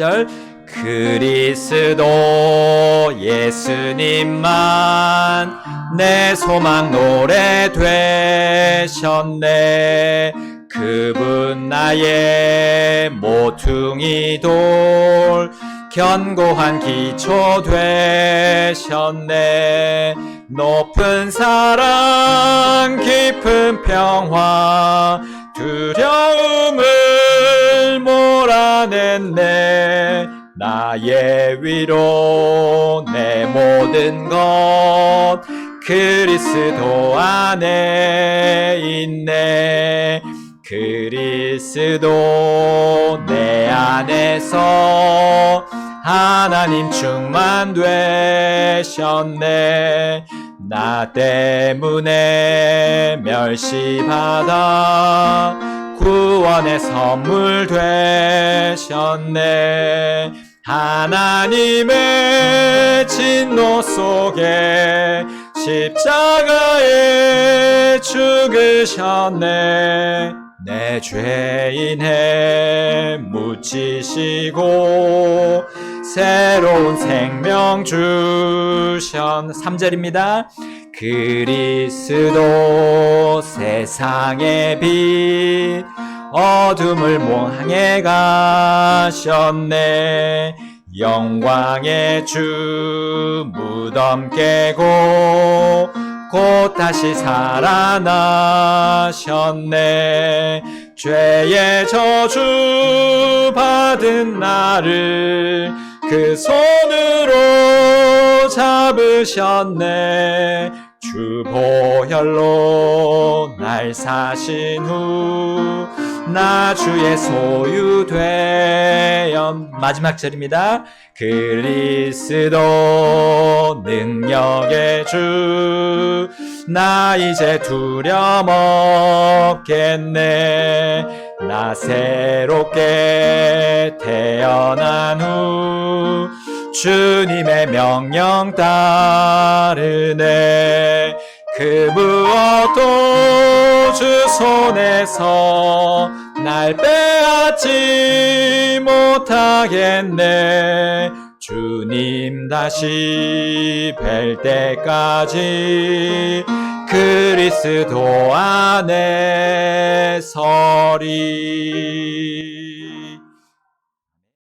1절 그리스도 예수님만 내 소망 노래 되셨네. 그분 나의 모퉁이 돌 견고한 기초 되셨네. 높은 사랑 깊은 평화 두려움을 몰아냈네 나의 위로 내 모든 것 그리스도 안에 있네. 그리스도 내 안에서 하나님 충만 되셨네. 나 때문에 멸시받아 구원의 선물 되셨네 하나님의 진노 속에 십자가에 죽으셨네. 내 죄인에 묻히시고 새로운 생명 주셨 3절입니다. 그리스도 세상의 빛 어둠을 몽항해 가셨네. 영광의 주 무덤 깨고 곧 다시 살아나셨네. 죄의 저주 받은 나를 그 손으로 잡으셨네. 주 보혈로 날 사신 후 나 주의 소유 되어 마지막 절입니다. 그리스도 능력의 주 나 이제 두려움 없겠네. 나 새롭게 태어난 후 주님의 명령 따르네. 그 무엇도 주 손에서 날 빼앗지 못하겠네. 주님 다시 뵐 때까지 그리스도 안에 서리